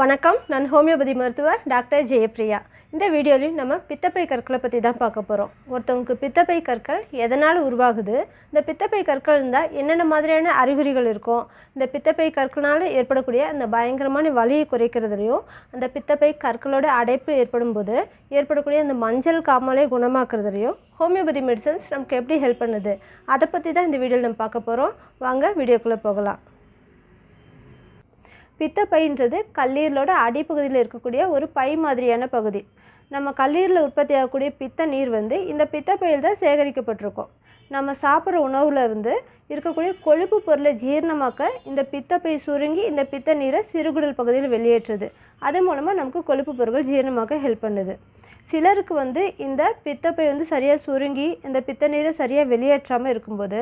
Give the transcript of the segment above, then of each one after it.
வணக்கம். நான் ஹோமியோபதி மருத்துவர் டாக்டர் ஜெயப்ரியா இந்த வீடியோவில் நம்ம பித்தப்பை கற்களை பற்றி தான் பார்க்க போகிறோம் ஒருத்தவங்களுக்கு பித்தப்பை கற்கள் எதனால் உருவாகுது? இந்த பித்தப்பை கற்கள் இருந்தால் என்னென்ன மாதிரியான அறிகுறிகள் இருக்கும்? இந்த பித்தப்பை கற்களால் ஏற்படக்கூடிய அந்த பயங்கரமான வலியை குறைக்கிறதுலையும் அந்த பித்தப்பை கற்களோட அடைப்பு ஏற்படும் போது ஏற்படக்கூடிய அந்த மஞ்சள் காமலை குணமாக்குறதுலையும் ஹோமியோபதி மெடிசன்ஸ் நமக்கு எப்படி ஹெல்ப் பண்ணுது? அதை பற்றி தான் இந்த வீடியோவில் நம்ம பார்க்க போகிறோம் வாங்க வீடியோக்குள்ளே போகலாம். பித்தப்பைன்றது கல்லீரலோட அடிப்பகுதியில் இருக்கக்கூடிய ஒரு பை மாதிரியான பகுதி. நம்ம கல்லீரலில் உற்பத்தி ஆகக்கூடிய பித்த நீர் வந்து இந்த பித்தப்பையில் தான் சேகரிக்கப்பட்டிருக்கும். நம்ம சாப்பிட்ற உணவில் இருந்து இருக்கக்கூடிய கொழுப்பு பொருளை ஜீரணமாக்க இந்த பித்தப்பை சுருங்கி இந்த பித்த நீரை சிறுகுடல் பகுதியில் வெளியேற்றுது. அது மூலமாக நமக்கு கொழுப்பு பொருட்கள் ஜீரணமாக்க ஹெல்ப் பண்ணுது. சிலருக்கு வந்து இந்த பித்தப்பை வந்து சரியாக சுருங்கி இந்த பித்த நீரை சரியாக வெளியேற்றாமல் இருக்கும்போது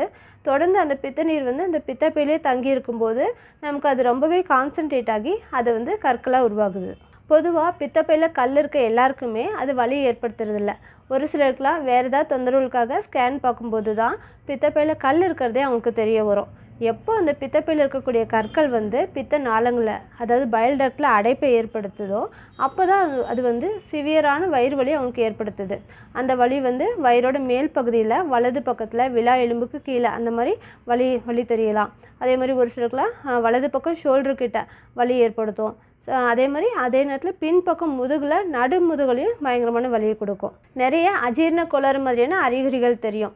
தொடர்ந்து அந்த பித்த நீர் வந்து அந்த பித்தப்பையிலே தங்கி இருக்கும்போது நமக்கு அது ரொம்பவே கான்சன்ட்ரேட் ஆகி அது வந்து கற்களாக உருவாகுது. பொதுவாக பித்தப்பையில் கல் இருக்க எல்லாருக்குமே அது வலி ஏற்படுத்துறதில்ல. ஒரு சிலருக்குலாம் வேறு ஏதாவது தொந்தரவுகளுக்காக ஸ்கேன் பார்க்கும்போது தான் பித்தப்பையில் கல் இருக்கிறதே அவங்களுக்கு தெரிய வரும். எப்போ அந்த பித்தப்பையில் இருக்கக்கூடிய கற்கள் வந்து பித்த நாளங்களில் அதாவது பயல் டக்டில் அடைப்பை ஏற்படுத்துதோ அப்போ தான் அது அது வந்து சிவியரான வயிறு வலி அவங்களுக்கு ஏற்படுத்துது. அந்த வலி வந்து வயிறோட மேல் பகுதியில் வலது பக்கத்தில் விழா எலும்புக்கு கீழே அந்த மாதிரி வலி வலி தெரியலாம். அதே மாதிரி ஒரு சிலருக்குலாம் வலது பக்கம் ஷோல்டர் கிட்ட வலி ஏற்படுத்தும். அதே மாதிரி அதே நேரத்தில் பின்பக்கம் முதுகில் நடு முதுகுலையும் பயங்கரமான வலியை கொடுக்கும். நிறைய அஜீரண கோளாறு மாதிரியான அறிகுறிகள் தெரியும்.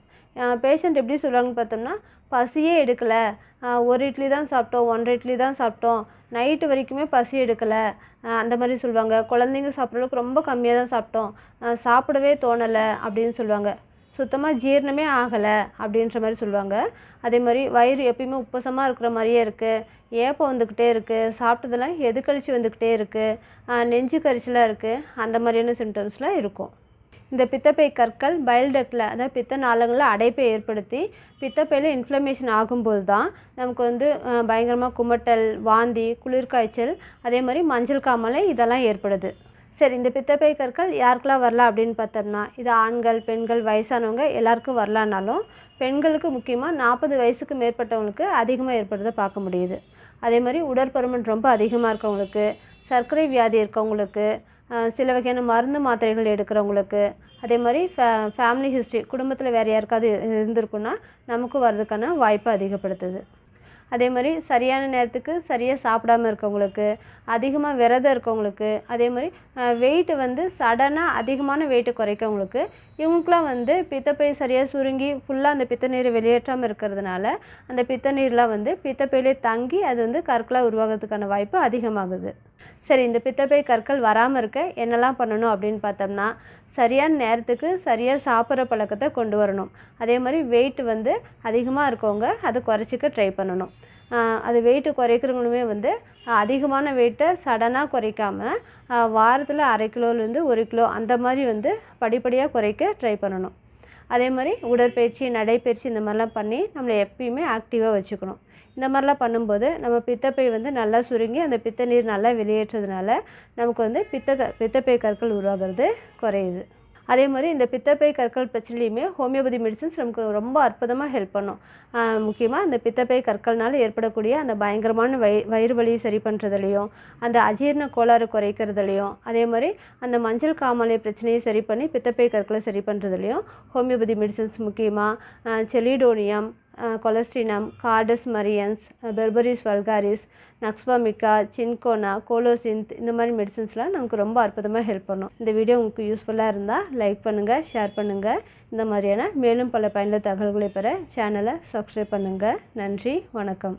பேஷண்ட் எப்படி சொல்லுவாங்கன்னு பார்த்தோம்னா பசியே எடுக்கலை. ஒரு இட்லி தான் சாப்பிட்டோம் ஒன்றரை இட்லி தான் சாப்பிட்டோம். நைட்டு வரைக்குமே பசி எடுக்கலை. அந்த மாதிரி சொல்லுவாங்க. குழந்தைங்க சாப்பிட்ற அளவுக்கு ரொம்ப கம்மியாக தான் சாப்பிட்டோம். சாப்பிடவே தோணலை அப்படின்னு சொல்லுவாங்க. சுத்தமாக ஜீரணமே ஆகலை அப்படின்ற மாதிரி சொல்லுவாங்க. அதே மாதிரி வயிறு எப்பயுமே உப்பசமாக இருக்கிற மாதிரியே இருக்குது ஏப்பம் வந்துக்கிட்டே இருக்குது சாப்பிட்டதெல்லாம் எது கழிச்சு வந்துக்கிட்டே இருக்குது நெஞ்சு கரிச்சலாக இருக்குது அந்த மாதிரியான சிம்டம்ஸ்லாம் இருக்கும். இந்த பித்தப்பை கற்கள் பைல்டக்டில் அதாவது பித்த நாளங்களில் அடைப்பை ஏற்படுத்தி பித்தப்பையில் இன்ஃப்ளமேஷன் ஆகும்போது தான் நமக்கு வந்து பயங்கரமாக குமட்டல் வாந்தி குளிர்காய்ச்சல் அதே மாதிரி மஞ்சள் காமலை இதெல்லாம் ஏற்படுது. சரி இந்த பித்தப்பை கற்கள் யாருக்கெல்லாம் வரலாம் அப்படின்னு பார்த்தோம்னா இது ஆண்கள் பெண்கள் வயசானவங்க எல்லாருக்கும் வரலான்னாலும் பெண்களுக்கு முக்கியமாக நாற்பது வயசுக்கு மேற்பட்டவங்களுக்கு அதிகமாக ஏற்படுறத பார்க்க முடியுது. அதே மாதிரி உடற்பருமன் ரொம்ப அதிகமாக இருக்கவங்களுக்கு சர்க்கரை வியாதி இருக்கவங்களுக்கு சில வகையான மருந்து மாத்திரைகள் எடுக்கிறவங்களுக்கு அதே மாதிரி ஃபே ஃபேமிலி ஹிஸ்ட்ரி குடும்பத்தில் வேறு யாருக்காவது இருந்திருக்குன்னா நமக்கும் வர்றதுக்கான வாய்ப்பை அதிகப்படுத்துது. அதே மாதிரி சரியான நேரத்துக்கு சரியாக சாப்பிடாம இருக்கவங்களுக்கு அதிகமாக விரதம் இருக்கவங்களுக்கு அதே மாதிரி வெயிட்டு வந்து சடனாக அதிகமான வெயிட்டு குறைக்கவங்களுக்கு இவங்களுக்குலாம் வந்து பித்தப்பை சரியாக சுருங்கி ஃபுல்லாக அந்த பித்த நீரை வெளியேற்றாமல் இருக்கிறதுனால அந்த பித்த நீர்லாம் வந்து பித்தப்பையிலே தங்கி அது வந்து கற்களாக உருவாகிறதுக்கான வாய்ப்பு அதிகமாகுது. சரி இந்த பித்தப்பை கற்கள் வராமல் இருக்க என்னெல்லாம் பண்ணணும் அப்படின்னு பார்த்தோம்னா சரியான நேரத்துக்கு சரியாக சாப்பிட்ற பழக்கத்தை கொண்டு வரணும். அதே மாதிரி வெயிட் வந்து அதிகமாக இருக்கவங்க அதை குறைச்சிக்க ட்ரை பண்ணணும். அது வெயிட்டு குறைக்கிறவங்களுமே வந்து அதிகமான வெயிட்டை சடனாக குறைக்காமல் வாரத்தில் அரை கிலோலேருந்து ஒரு கிலோ அந்த மாதிரி வந்து படிப்படியாக குறைக்க ட்ரை பண்ணணும். அதே மாதிரி உடற்பயிற்சி நடைப்பயிற்சி இந்த மாதிரிலாம் பண்ணி நம்மளை எப்பயுமே ஆக்டிவாக வச்சுக்கணும். இந்த மாதிரிலாம் பண்ணும்போது நம்ம பித்தப்பை வந்து நல்லா சுருங்கி அந்த பித்த நீர் நல்லா வெளியேற்றதுனால நமக்கு வந்து பித்த க- பித்தப்பை கற்கள் உருவாகிறது குறையுது. அதே மாதிரி இந்த பித்தப்பை கற்கள் பிரச்சனையுமே ஹோமியோபதி மெடிசன்ஸ் நமக்கு ரொம்ப அற்புதமாக ஹெல்ப் பண்ணும். முக்கியமாக இந்த பித்தப்பை கற்கள்னால ஏற்படக்கூடிய அந்த பயங்கரமான வய வயிறு வலியை சரி பண்ணுறதுலையும் அந்த அஜீரண கோளாறு குறைக்கிறதுலையும் அதே மாதிரி அந்த மஞ்சள் காமாலை பிரச்சனையை சரி பண்ணி பித்தப்பை கற்களை சரி பண்ணுறதுலையும் ஹோமியோபதி மெடிசன்ஸ் முக்கியமாக chelidonium cholesterinum carduus marianus berberis vulgaris nux vomica cinchona colocynth இந்த மாதிரி மெடிசன்ஸ்லாம் நமக்கு ரொம்ப அற்புதமாக ஹெல்ப் பண்ணும். இந்த வீடியோ உங்களுக்கு யூஸ்ஃபுல்லாக இருந்தால் லைக் பண்ணுங்கள் ஷேர் பண்ணுங்கள் இந்த மாதிரியான மேலும் பல பயனுள்ள தகவல்களை பெற சேனலை சப்ஸ்கிரைப் பண்ணுங்கள் நன்றி வணக்கம்.